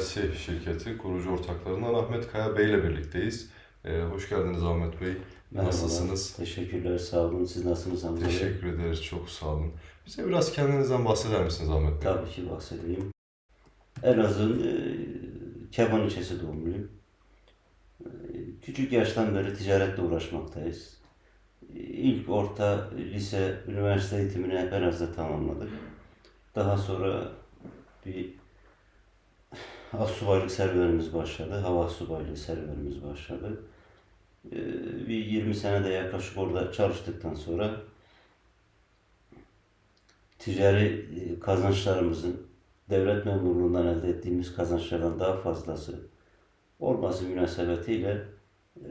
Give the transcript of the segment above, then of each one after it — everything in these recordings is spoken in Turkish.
LLC şirketi kurucu ortaklarından Ahmet Kaya Bey ile birlikteyiz. Ee, hoş geldiniz Ahmet Bey. Merhabalar. Nasılsınız? Teşekkürler, sağ olun. Siz nasılsınız Hamza Bey? Teşekkür ederiz. Çok sağ olun. Bize biraz kendinizden bahseder misiniz Ahmet Bey? Tabii ki bahsedeyim. Elazığ'ın e, Keban ilçesi doğumluyum. E, küçük yaştan beri ticaretle uğraşmaktayız. E, İlk orta, lise, üniversite eğitimini Elazığ'da tamamladık. Daha sonra bir astsubaylık serüvenimiz başladı. Hava subaylığı serüvenimiz başladı. E, bir 20 senede yaklaşık orada çalıştıktan sonra ticari e, kazançlarımızın devlet memurluğundan elde ettiğimiz kazançlardan daha fazlası olması münasebetiyle e,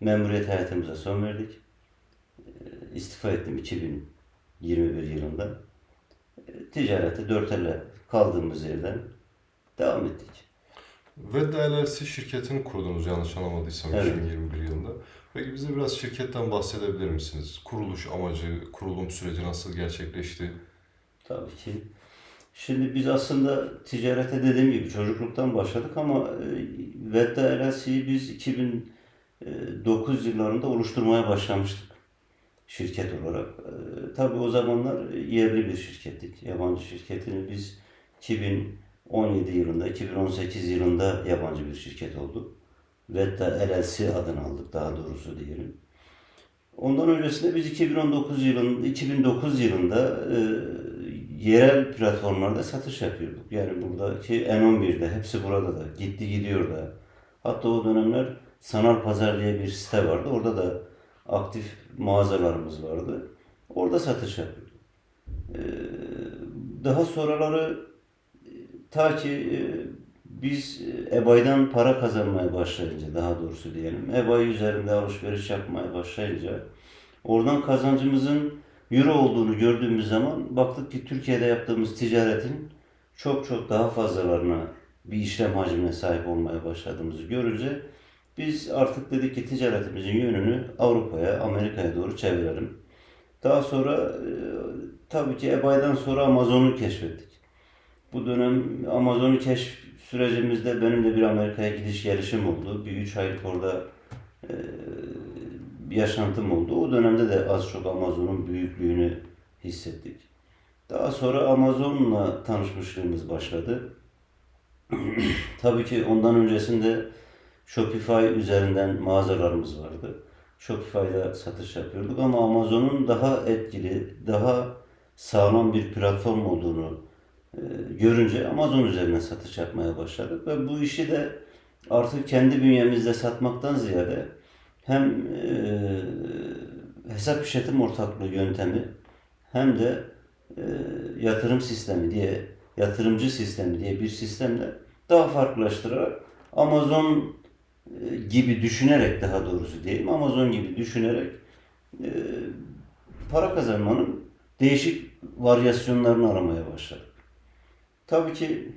memuriyet hayatımıza son verdik. E, istifa ettim 2021 yılında. E, ticarete dört elle kaldığımız yerden devam ettik. Vedda LLC şirketini kurdunuz yanlış anlamadıysam Evet. 2021 yılında. Peki bize biraz şirketten bahsedebilir misiniz? Kuruluş amacı, kurulum süreci nasıl gerçekleşti? Tabii ki. Şimdi biz aslında ticarete dediğim gibi çocukluktan başladık ama e, Vedda LLC'yi biz 2009 yıllarında oluşturmaya başlamıştık şirket olarak. E, Tabii o zamanlar yerli bir şirkettik. Yabancı şirketini biz 2017 yılında, 2018 yılında yabancı bir şirket olduk. Vedda LLC adını aldık daha doğrusu diyelim. Ondan öncesinde biz 2019 yılında 2009 yılında e, yerel platformlarda satış yapıyorduk. Yani buradaki N11'de hepsi burada da gitti gidiyor da. Hatta o dönemler Sanal Pazar diye bir site vardı. Orada da aktif mağazalarımız vardı. Orada satış yapıyorduk. E, daha sonraları ta ki e, biz e, ebaydan para kazanmaya başlayınca daha doğrusu diyelim. Ebay üzerinde alışveriş yapmaya başlayınca oradan kazancımızın euro olduğunu gördüğümüz zaman baktık ki Türkiye'de yaptığımız ticaretin çok çok daha fazlalarına bir işlem hacmine sahip olmaya başladığımızı görünce biz artık dedik ki ticaretimizin yönünü Avrupa'ya, Amerika'ya doğru çevirelim. Daha sonra e, tabii ki ebaydan sonra Amazon'u keşfettik. Bu dönem Amazon'u keşf sürecimizde benim de bir Amerika'ya gidiş gelişim oldu. Bir üç aylık orada e, yaşantım oldu. O dönemde de az çok Amazon'un büyüklüğünü hissettik. Daha sonra Amazon'la tanışmışlığımız başladı. Tabii ki ondan öncesinde Shopify üzerinden mağazalarımız vardı. Shopify'da satış yapıyorduk ama Amazon'un daha etkili, daha sağlam bir platform olduğunu görünce Amazon üzerine satış yapmaya başladık ve bu işi de artık kendi bünyemizde satmaktan ziyade hem e, hesap işletim ortaklığı yöntemi hem de e, yatırım sistemi diye yatırımcı sistemi diye bir sistemle daha farklılaştırarak Amazon e, gibi düşünerek daha doğrusu diyeyim Amazon gibi düşünerek e, para kazanmanın değişik varyasyonlarını aramaya başladık. Tabii ki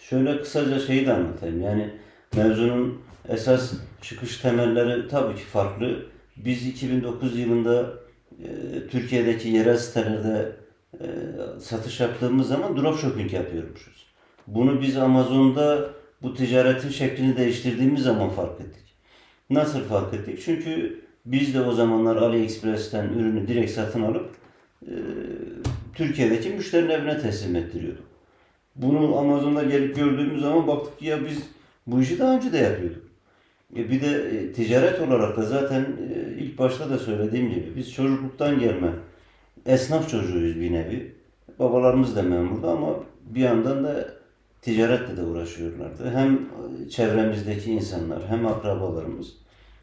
şöyle kısaca şeyi de anlatayım. Yani mevzunun esas çıkış temelleri tabii ki farklı. Biz 2009 yılında e, Türkiye'deki yerel sitelerde e, satış yaptığımız zaman dropshipping yapıyormuşuz. Bunu biz Amazon'da bu ticaretin şeklini değiştirdiğimiz zaman fark ettik. Nasıl fark ettik? Çünkü biz de o zamanlar AliExpress'ten ürünü direkt satın alıp e, Türkiye'deki müşterinin evine teslim ettiriyorduk. Bunu Amazon'da gelip gördüğümüz zaman baktık ki ya biz bu işi daha önce de yapıyorduk. E bir de e, ticaret olarak da zaten e, ilk başta da söylediğim gibi biz çocukluktan gelme esnaf çocuğuyuz bir nevi. Babalarımız da memurdu ama bir yandan da ticaretle de uğraşıyorlardı. Hem çevremizdeki insanlar hem akrabalarımız.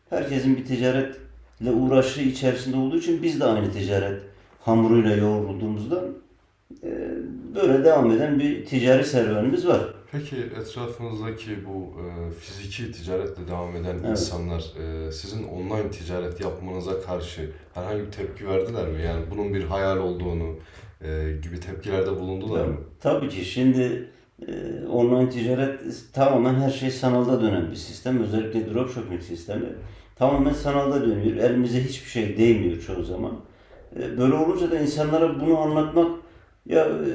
Herkesin bir ticaretle uğraşı içerisinde olduğu için biz de aynı ticaret hamuruyla yoğrulduğumuzdan e, böyle devam eden bir ticari serüvenimiz var. Peki etrafınızdaki bu e, fiziki ticaretle devam eden Evet. insanlar e, sizin online ticaret yapmanıza karşı herhangi bir tepki verdiler mi? Yani bunun bir hayal olduğunu e, gibi tepkilerde bulundular mı? Tabii ki şimdi e, online ticaret tamamen her şey sanalda dönen bir sistem. Özellikle dropshipping sistemi tamamen sanalda dönüyor. Elimize hiçbir şey değmiyor çoğu zaman. E, böyle olunca da insanlara bunu anlatmak Ya e,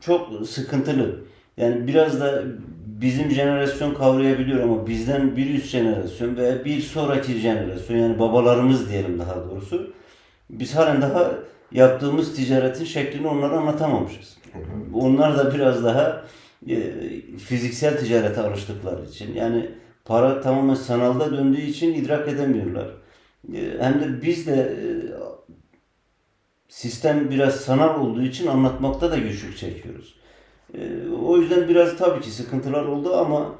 çok sıkıntılı. Yani biraz da bizim jenerasyon kavrayabiliyor ama bizden bir üst jenerasyon veya bir sonraki jenerasyon yani babalarımız diyelim daha doğrusu biz halen daha yaptığımız ticaretin şeklini onlara anlatamamışız. Onlar da biraz daha e, fiziksel ticarete alıştıkları için yani para tamamen sanalda döndüğü için idrak edemiyorlar. Hem de biz de sistem biraz sanal olduğu için anlatmakta da güçlük çekiyoruz. E, o yüzden biraz tabii ki sıkıntılar oldu ama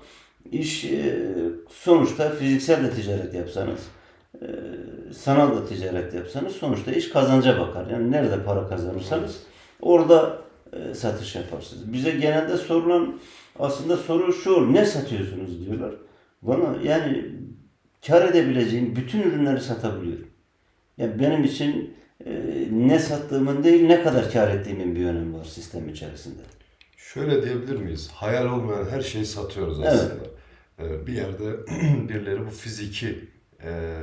iş e, sonuçta fiziksel de ticaret yapsanız e, sanal da ticaret yapsanız sonuçta iş kazanca bakar. Yani nerede para kazanırsanız orada e, satış yaparsınız. Bize genelde sorulan aslında soru şu ne satıyorsunuz diyorlar. Bana yani kar edebileceğim bütün ürünleri satabiliyorum. Yani benim için ne sattığımın değil ne kadar kar ettiğimin bir önemi var sistem içerisinde. Şöyle diyebilir miyiz? Hayal olmayan her şeyi satıyoruz Evet. aslında. Ee, bir yerde birileri bu fiziki e,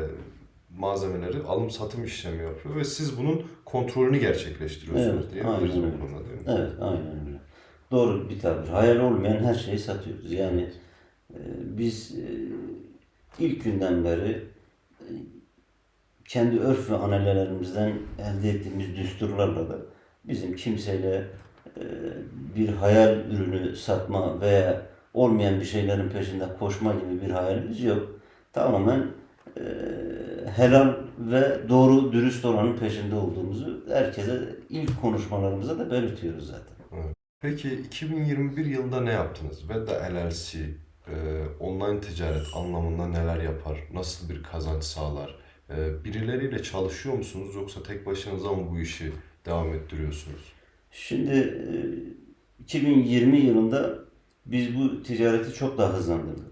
malzemeleri alım satım işlemi yapıyor ve siz bunun kontrolünü gerçekleştiriyorsunuz Evet, diyebiliriz bu konuda? Evet aynen öyle. Doğru bir tabir. Hayal olmayan her şeyi satıyoruz. Yani e, biz e, ilk günden beri kendi örf ve anelelerimizden elde ettiğimiz düsturlarla da bizim kimseyle e, bir hayal ürünü satma veya olmayan bir şeylerin peşinde koşma gibi bir hayalimiz yok. Tamamen e, helal ve doğru dürüst olanın peşinde olduğumuzu herkese ilk konuşmalarımızda da belirtiyoruz zaten. Peki 2021 yılında ne yaptınız? Vedda LLC e, online ticaret anlamında neler yapar? Nasıl bir kazanç sağlar? E, birileriyle çalışıyor musunuz yoksa tek başınıza mı bu işi devam ettiriyorsunuz? Şimdi e, 2020 yılında biz bu ticareti çok daha hızlandırdık.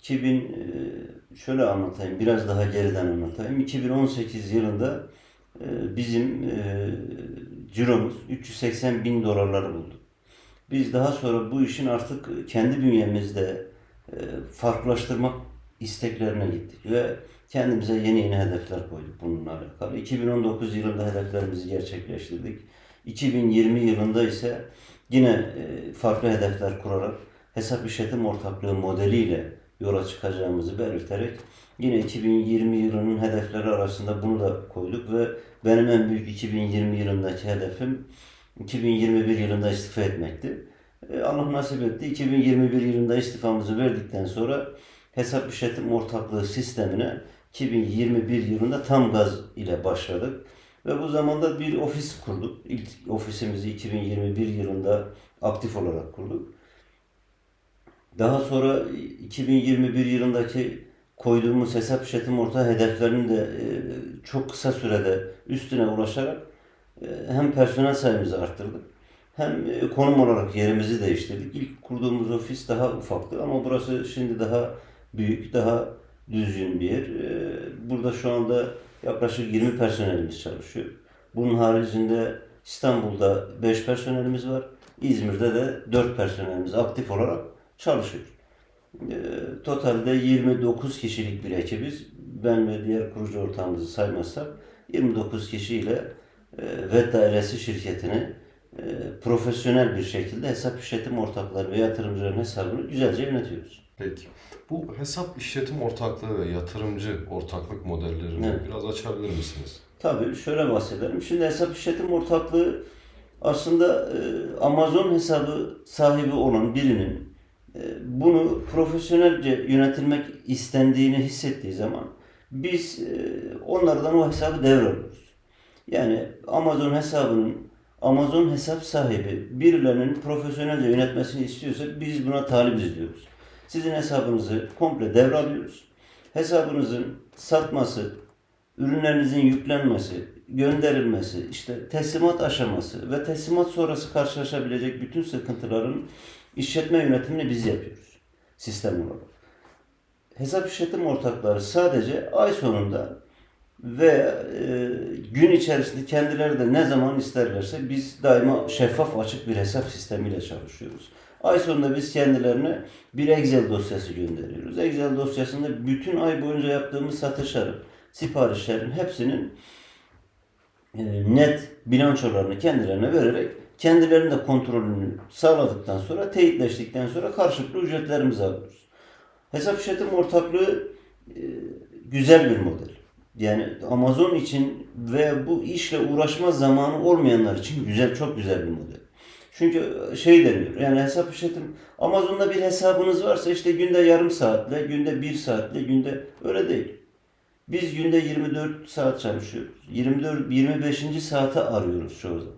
2000 e, şöyle anlatayım, biraz daha geriden anlatayım. 2018 yılında e, bizim e, ciromuz 380 bin dolarları buldu. Biz daha sonra bu işin artık kendi bünyemizde e, farklılaştırmak isteklerine gittik ve kendimize yeni yeni hedefler koyduk bununla alakalı. 2019 yılında hedeflerimizi gerçekleştirdik. 2020 yılında ise yine e, farklı hedefler kurarak hesap işletim ortaklığı modeliyle yola çıkacağımızı belirterek yine 2020 yılının hedefleri arasında bunu da koyduk ve benim en büyük 2020 yılındaki hedefim 2021 yılında istifa etmekti. E, Allah nasip etti. 2021 yılında istifamızı verdikten sonra hesap işletim ortaklığı sistemine 2021 yılında tam gaz ile başladık. Ve bu zamanda bir ofis kurduk. İlk ofisimizi 2021 yılında aktif olarak kurduk. Daha sonra 2021 yılındaki koyduğumuz hesap işletim ortağı hedeflerinin de e, çok kısa sürede üstüne ulaşarak e, hem personel sayımızı arttırdık hem e, konum olarak yerimizi değiştirdik. İlk kurduğumuz ofis daha ufaktı ama burası şimdi daha büyük, daha düzgün bir yer. E, Burada şu anda yaklaşık 20 personelimiz çalışıyor. Bunun haricinde İstanbul'da 5 personelimiz var. İzmir'de de 4 personelimiz aktif olarak çalışıyor. E, Totalde 29 kişilik bir ekibiz. Ben ve diğer kurucu ortağımızı saymazsak 29 kişiyle e, Vedda LLC şirketini e, profesyonel bir şekilde hesap işletim ortakları ve yatırımcıların hesabını güzelce yönetiyoruz. Peki. Bu hesap işletim ortaklığı ve yatırımcı ortaklık modellerini Evet. biraz açabilir misiniz? Tabii şöyle bahsedelim. Şimdi hesap işletim ortaklığı aslında e, Amazon hesabı sahibi olan birinin e, bunu profesyonelce yönetilmek istendiğini hissettiği zaman biz e, onlardan o hesabı devralıyoruz. Yani Amazon hesabının Amazon hesap sahibi birilerinin profesyonelce yönetmesini istiyorsa biz buna talibiz diyoruz. Sizin hesabınızı komple devralıyoruz. Hesabınızın satması, ürünlerinizin yüklenmesi, gönderilmesi, işte teslimat aşaması ve teslimat sonrası karşılaşabilecek bütün sıkıntıların işletme yönetimini biz yapıyoruz sistem olarak. Hesap işletim ortakları sadece ay sonunda ve e, gün içerisinde kendileri de ne zaman isterlerse biz daima şeffaf açık bir hesap sistemiyle çalışıyoruz. Ay sonunda biz kendilerine bir Excel dosyası gönderiyoruz. Excel dosyasında bütün ay boyunca yaptığımız satışların, siparişlerin hepsinin e, net bilançolarını kendilerine vererek kendilerinin de kontrolünü sağladıktan sonra, teyitleştikten sonra karşılıklı ücretlerimizi alıyoruz. Hesap işletim ortaklığı e, güzel bir model. Yani Amazon için ve bu işle uğraşma zamanı olmayanlar için güzel, çok güzel bir model. Çünkü şey deniyor, yani hesap işletim, Amazon'da bir hesabınız varsa işte günde yarım saatle, günde bir saatle, günde öyle değil. Biz günde 24 saat çalışıyoruz. 24 25. saate arıyoruz çoğu zaman.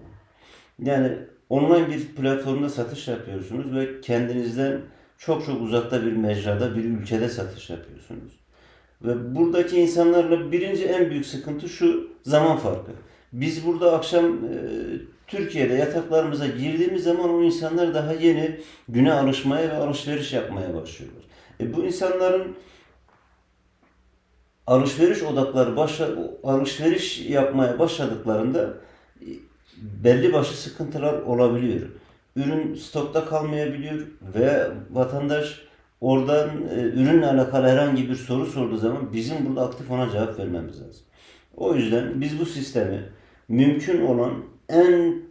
Yani online bir platformda satış yapıyorsunuz ve kendinizden çok çok uzakta bir mecrada, bir ülkede satış yapıyorsunuz. Ve buradaki insanlarla birinci en büyük sıkıntı şu zaman farkı. Biz burada akşam e, Türkiye'de yataklarımıza girdiğimiz zaman o insanlar daha yeni güne alışmaya ve alışveriş yapmaya başlıyorlar. E, bu insanların alışveriş odakları başla, alışveriş yapmaya başladıklarında belli başlı sıkıntılar olabiliyor. Ürün stokta kalmayabiliyor ve vatandaş oradan e, ürünle alakalı herhangi bir soru sorduğu zaman bizim burada aktif ona cevap vermemiz lazım. O yüzden biz bu sistemi mümkün olan en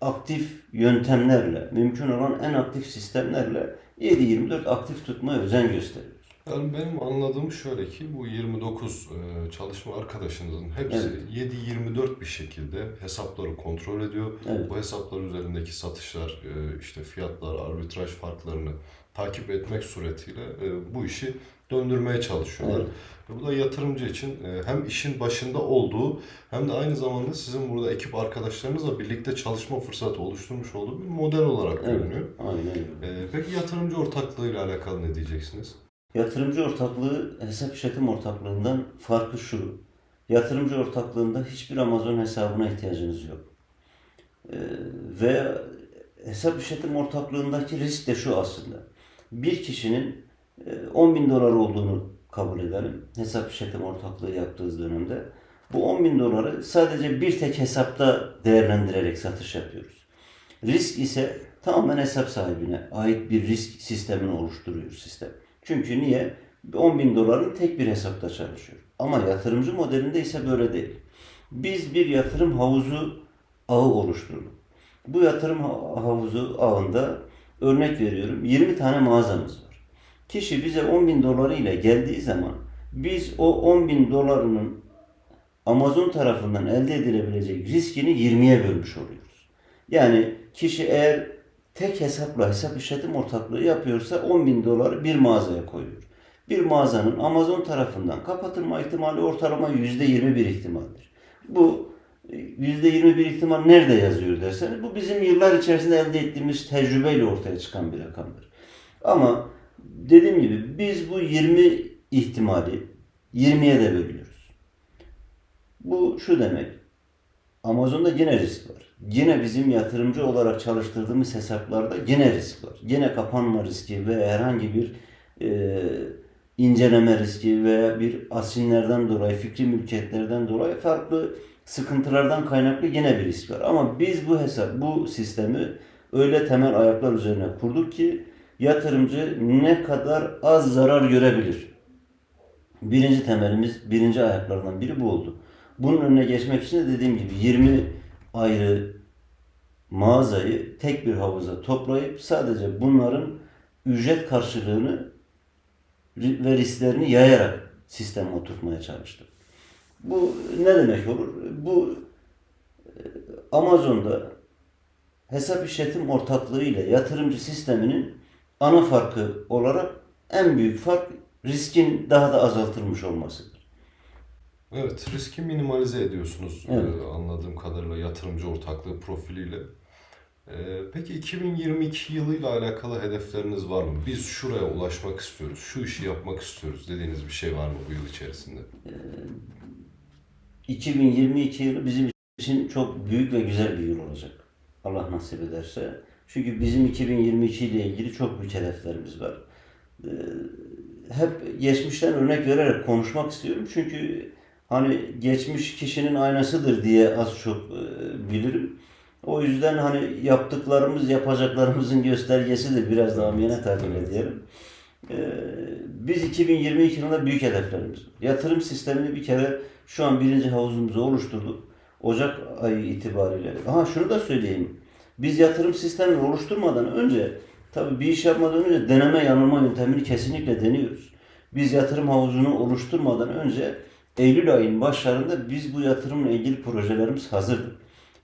aktif yöntemlerle, mümkün olan en aktif sistemlerle 7-24 aktif tutmaya özen gösteriyoruz. Yani benim anladığım şöyle ki bu 29 e, çalışma arkadaşınızın hepsi 7-24 bir şekilde hesapları kontrol ediyor. Evet. Bu hesaplar üzerindeki satışlar, e, işte fiyatlar, arbitraj farklarını takip etmek suretiyle e, bu işi döndürmeye çalışıyorlar. Evet. Ve bu da yatırımcı için e, hem işin başında olduğu hem de aynı zamanda sizin burada ekip arkadaşlarınızla birlikte çalışma fırsatı oluşturmuş olduğu bir model olarak Evet. görünüyor. Aynen. E, Peki yatırımcı ortaklığıyla alakalı ne diyeceksiniz? Yatırımcı ortaklığı hesap işletim ortaklığından farkı şu. Yatırımcı ortaklığında hiçbir Amazon hesabına ihtiyacınız yok. Ee, ve hesap işletim ortaklığındaki risk de şu aslında. Bir kişinin e, 10 bin dolar olduğunu kabul edelim. Hesap işletim ortaklığı yaptığınız dönemde. Bu 10 bin doları sadece bir tek hesapta değerlendirerek satış yapıyoruz. Risk ise tamamen hesap sahibine ait bir risk sistemini oluşturuyor sistem. Çünkü niye? 10 bin doların tek bir hesapta çalışıyor. Ama yatırımcı modelinde ise böyle değil. Biz bir yatırım havuzu ağı oluşturduk. Bu yatırım ha- havuzu ağında örnek veriyorum 20 tane mağazamız var. Kişi bize 10 bin doları ile geldiği zaman biz o 10 bin dolarının Amazon tarafından elde edilebilecek riskini 20'ye bölmüş oluyoruz. Yani kişi eğer tek hesapla hesap işletim ortaklığı yapıyorsa 10 bin doları bir mağazaya koyuyor. Bir mağazanın Amazon tarafından kapatılma ihtimali ortalama %21 ihtimaldir. Bu %21 ihtimal nerede yazıyor derseniz bu bizim yıllar içerisinde elde ettiğimiz tecrübeyle ortaya çıkan bir rakamdır. Ama dediğim gibi biz bu 20 ihtimali 20'ye de bölüyoruz. Bu şu demek. Amazon'da yine risk var. Yine bizim yatırımcı olarak çalıştırdığımız hesaplarda yine risk var. Yine kapanma riski ve herhangi bir e, inceleme riski veya bir asinlerden dolayı, fikri mülkiyetlerden dolayı farklı sıkıntılardan kaynaklı yine bir risk var. Ama biz bu hesap, bu sistemi öyle temel ayaklar üzerine kurduk ki yatırımcı ne kadar az zarar görebilir. Birinci temelimiz, birinci ayaklardan biri bu oldu. Bunun önüne geçmek için de dediğim gibi 20 ayrı mağazayı tek bir havuza toplayıp sadece bunların ücret karşılığını ve risklerini yayarak sisteme oturtmaya çalıştık. Bu ne demek olur? Bu e, Amazon'da hesap işletim ortaklığı ile yatırımcı sisteminin ana farkı olarak en büyük fark riskin daha da azaltılmış olmasıdır. Evet, riski minimalize ediyorsunuz Evet. e, anladığım kadarıyla yatırımcı ortaklığı profiliyle. E, peki 2022 yılıyla alakalı hedefleriniz var mı? Biz şuraya ulaşmak istiyoruz, şu işi yapmak istiyoruz dediğiniz bir şey var mı bu yıl içerisinde? 2022 yılı bizim için çok büyük ve güzel bir yıl olacak. Allah nasip ederse. Çünkü bizim 2022 ile ilgili çok büyük hedeflerimiz var. Ee, Hep geçmişten örnek vererek konuşmak istiyorum. Çünkü hani geçmiş kişinin aynasıdır diye az çok e, bilirim. O yüzden hani yaptıklarımız yapacaklarımızın göstergesidir. Biraz daha amiyane tabir Evet. edelim. Ee, Biz 2022 yılında büyük hedeflerimiz var. Yatırım sistemini bir kere şu an birinci havuzumuzu oluşturduk. Ocak ayı itibariyle. Aha şunu da söyleyeyim. Biz yatırım sistemini oluşturmadan önce tabii bir iş yapmadan önce deneme yanılma yöntemini kesinlikle deniyoruz. Biz yatırım havuzunu oluşturmadan önce Eylül ayının başlarında biz bu yatırımla ilgili projelerimiz hazırdı.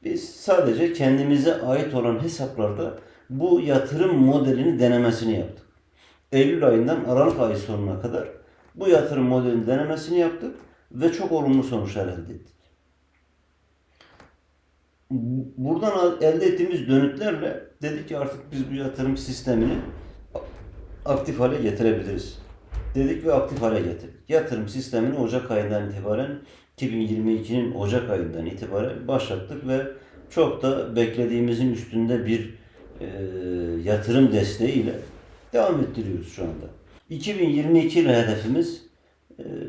Biz sadece kendimize ait olan hesaplarda bu yatırım modelini denemesini yaptık. Eylül ayından Aralık ayı sonuna kadar bu yatırım modelinin denemesini yaptık ve çok olumlu sonuçlar elde ettik. Buradan elde ettiğimiz dönütlerle dedik ki artık biz bu yatırım sistemini aktif hale getirebiliriz. Dedik ve aktif hale getirdik. Yatırım sistemini Ocak ayından itibaren 2022'nin Ocak ayından itibaren başlattık ve çok da beklediğimizin üstünde bir e, yatırım desteğiyle devam ettiriyoruz şu anda. 2022 yılı hedefimiz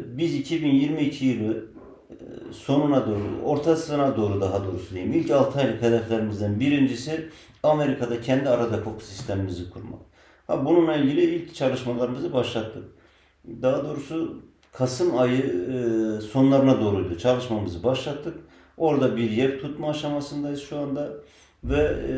biz 2022 yılı e, sonuna doğru, ortasına doğru daha doğrusu diyeyim. İlk 6 aylık hedeflerimizden birincisi Amerika'da kendi ara depo sistemimizi kurmak. Ha, bununla ilgili ilk çalışmalarımızı başlattık. Daha doğrusu Kasım ayı e, sonlarına doğruydu. Çalışmamızı başlattık. Orada bir yer tutma aşamasındayız şu anda ve e,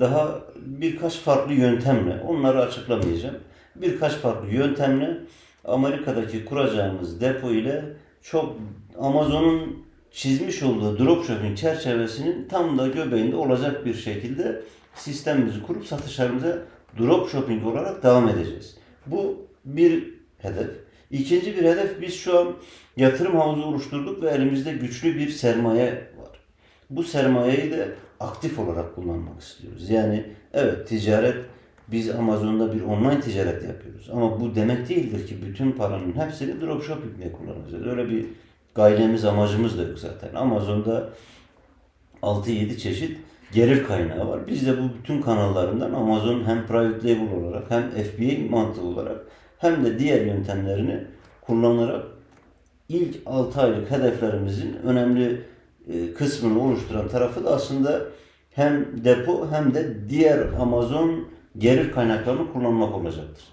daha birkaç farklı yöntemle, onları açıklamayacağım. Birkaç farklı yöntemle Amerika'daki kuracağımız depo ile çok Amazon'un çizmiş olduğu dropshipping çerçevesinin tam da göbeğinde olacak bir şekilde sistemimizi kurup satışlarımıza dropshipping olarak devam edeceğiz. Bu bir hedef. İkinci bir hedef biz şu an yatırım havuzu oluşturduk ve elimizde güçlü bir sermaye var. Bu sermayeyi de aktif olarak kullanmak istiyoruz. Yani evet ticaret biz Amazon'da bir online ticaret yapıyoruz. Ama bu demek değildir ki bütün paranın hepsini dropshipping'de kullanacağız. Öyle bir gayemiz, amacımız da yok zaten. Amazon'da 6-7 çeşit gelir kaynağı var. Biz de bu bütün kanallarından Amazon hem private label olarak hem FBA mantığı olarak hem de diğer yöntemlerini kullanarak ilk 6 aylık hedeflerimizin önemli e, kısmını oluşturan tarafı da aslında hem depo hem de diğer Amazon gelir kaynaklarını kullanmak olacaktır.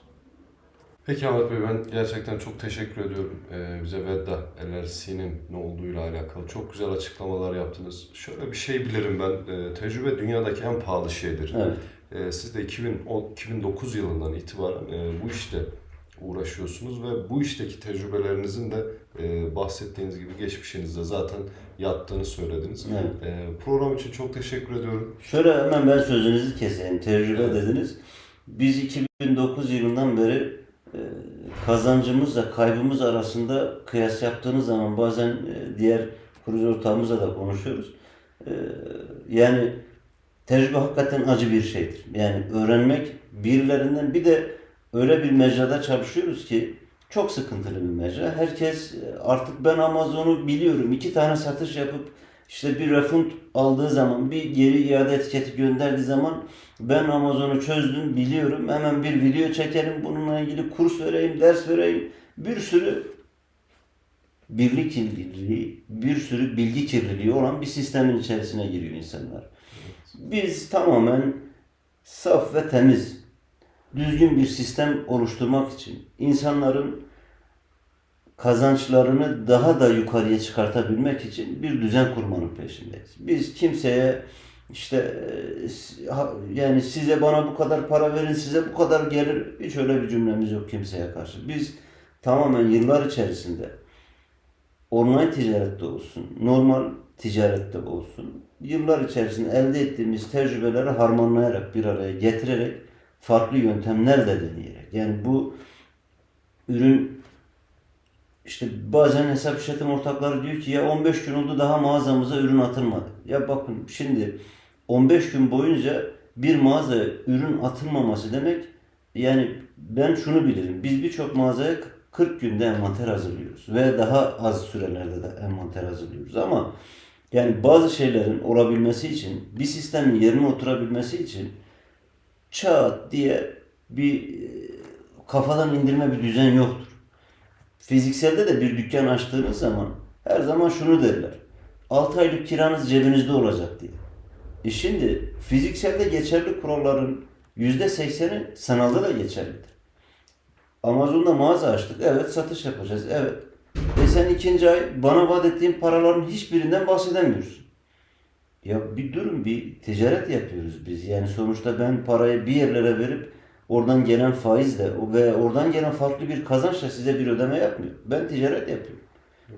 Peki Ahmet Bey ben gerçekten çok teşekkür ediyorum. Ee, bize Vedda LLC'nin ne olduğuyla alakalı çok güzel açıklamalar yaptınız. Şöyle bir şey bilirim ben. Ee, tecrübe dünyadaki en pahalı şeydir. Evet. Ee, siz de 2010, 2009 yılından itibaren e, bu işte uğraşıyorsunuz ve bu işteki tecrübelerinizin de e, bahsettiğiniz gibi geçmişinizde zaten yattığını söylediniz. Evet. E, program için çok teşekkür ediyorum. Şöyle hemen ben sözünüzü keseyim. Tecrübe Evet. dediniz. Biz 2009 yılından beri e, kazancımızla kaybımız arasında kıyas yaptığınız zaman bazen e, diğer kurucu ortağımızla da konuşuyoruz. E, yani tecrübe hakikaten acı bir şeydir. Yani öğrenmek birilerinden bir de öyle bir mecrada çalışıyoruz ki çok sıkıntılı bir mecra. Herkes artık ben Amazon'u biliyorum. iki tane satış yapıp işte bir refund aldığı zaman, bir geri iade etiketi gönderdiği zaman ben Amazon'u çözdüm, biliyorum. Hemen bir video çekelim, bununla ilgili kurs vereyim, ders vereyim. Bir sürü birlik kirliliği, bir sürü bilgi kirliliği olan bir sistemin içerisine giriyor insanlar. Biz tamamen saf ve temiz, düzgün bir sistem oluşturmak için insanların kazançlarını daha da yukarıya çıkartabilmek için bir düzen kurmanın peşindeyiz. Biz kimseye işte e, yani size bana bu kadar para verin, size bu kadar gelir hiç öyle bir cümlemiz yok kimseye karşı. Biz tamamen yıllar içerisinde online ticarette olsun, normal ticarette olsun, yıllar içerisinde elde ettiğimiz tecrübeleri harmanlayarak bir araya getirerek farklı yöntemlerle deneyerek yani bu ürün işte bazen hesap işletim ortakları diyor ki ya 15 gün oldu daha mağazamıza ürün atılmadı. Ya bakın şimdi 15 gün boyunca bir mağazaya ürün atılmaması demek yani ben şunu bilirim. Biz birçok mağazaya 40 günde envanter hazırlıyoruz ve daha az sürelerde de envanter hazırlıyoruz ama yani bazı şeylerin olabilmesi için bir sistemin yerine oturabilmesi için çat diye bir e, kafadan indirme bir düzen yoktur. Fizikselde de bir dükkan açtığınız zaman her zaman şunu derler. 6 aylık kiranız cebinizde olacak diye. E şimdi fizikselde geçerli kuralların %80'i sanalda da geçerlidir. Amazon'da mağaza açtık. Evet satış yapacağız. Evet. E sen ikinci ay bana vaat ettiğin paraların hiçbirinden bahsedemiyorsun. Ya bir durun bir ticaret yapıyoruz biz. Yani sonuçta ben parayı bir yerlere verip oradan gelen faizle ve oradan gelen farklı bir kazançla size bir ödeme yapmıyorum. Ben ticaret yapıyorum.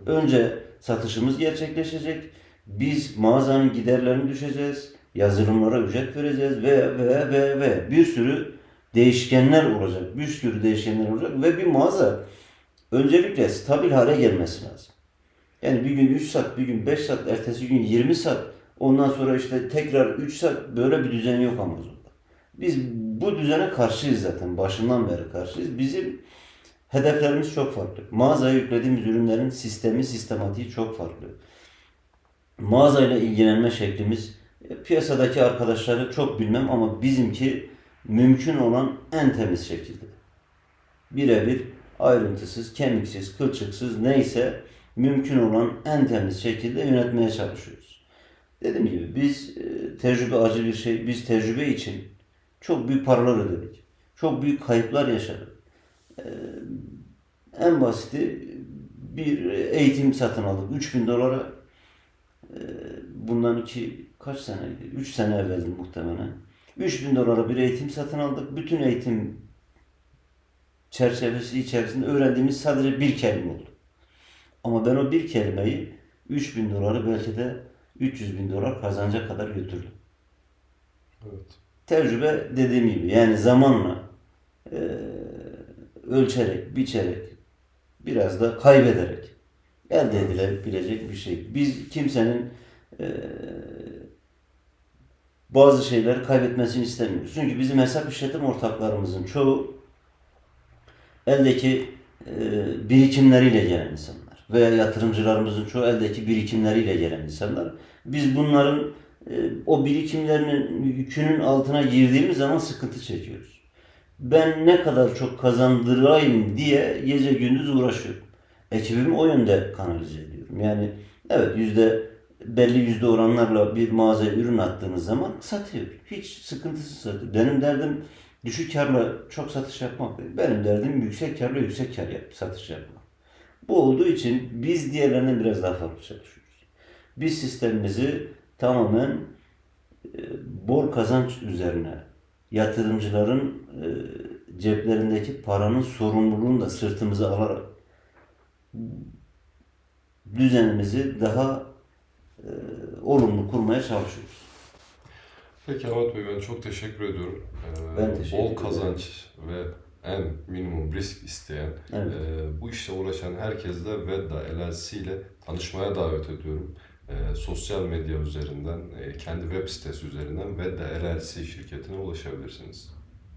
Önce satışımız gerçekleşecek. Biz mağazanın giderlerini düşeceğiz. Yazılımlara ücret vereceğiz ve ve ve ve bir sürü değişkenler olacak. Bir sürü değişkenler olacak ve bir mağaza öncelikle stabil hale gelmesi lazım. Yani bir gün 3 saat, bir gün 5 saat, ertesi gün 20 saat, ondan sonra işte tekrar 3 saat böyle bir düzen yok Amazon'da. Biz bu düzene karşıyız zaten. Başından beri karşıyız. Bizim hedeflerimiz çok farklı. Mağazaya yüklediğimiz ürünlerin sistemi, sistematiği çok farklı. Mağazayla ilgilenme şeklimiz e, piyasadaki arkadaşları çok bilmem ama bizimki mümkün olan en temiz şekilde. Birebir ayrıntısız, kemiksiz, kılçıksız neyse mümkün olan en temiz şekilde yönetmeye çalışıyoruz. Dediğim gibi biz e, tecrübe acı bir şey. Biz tecrübe için çok büyük paralar ödedik. Çok büyük kayıplar yaşadık. E, en basiti bir eğitim satın aldık. 3000 dolara e, bundan iki kaç seneydi? 3 sene evveldi muhtemelen. 3000 dolara bir eğitim satın aldık. Bütün eğitim çerçevesi içerisinde öğrendiğimiz sadece bir kelime oldu. Ama ben o bir kelimeyi 3000 doları belki de 300 bin dolar kazanacak kadar götürdüm. Evet. Tecrübe dediğim gibi yani zamanla e, ölçerek, biçerek, biraz da kaybederek elde edilebilecek bir şey. Biz kimsenin e, bazı şeyleri kaybetmesini istemiyoruz. Çünkü bizim hesap işletim ortaklarımızın çoğu eldeki e, birikimleriyle gelen insanlar veya yatırımcılarımızın çoğu eldeki birikimleriyle gelen insanlar. Biz bunların e, o birikimlerinin yükünün altına girdiğimiz zaman sıkıntı çekiyoruz. Ben ne kadar çok kazandırayım diye gece gündüz uğraşıyorum. Ekibimi o yönde kanalize ediyorum. Yani evet yüzde belli yüzde oranlarla bir mağazaya ürün attığınız zaman satıyor. Hiç sıkıntısız satıyor. Benim derdim düşük karla çok satış yapmak değil. Benim derdim yüksek karla yüksek kar yap, satış yapmak. Bu olduğu için biz diğerlerinden biraz daha farklı çalışıyoruz. Biz sistemimizi tamamen e, bol kazanç üzerine yatırımcıların e, ceplerindeki paranın sorumluluğunu da sırtımıza alarak düzenimizi daha e, olumlu kurmaya çalışıyoruz. Peki Ahmet Bey ben çok teşekkür ediyorum. Ee, Ben teşekkür Bol ederim. kazanç ve en minimum risk isteyen, Evet. e, bu işle uğraşan herkesle Vedda LLC ile tanışmaya davet ediyorum. E, sosyal medya üzerinden, e, kendi web sitesi üzerinden Vedda LLC şirketine ulaşabilirsiniz.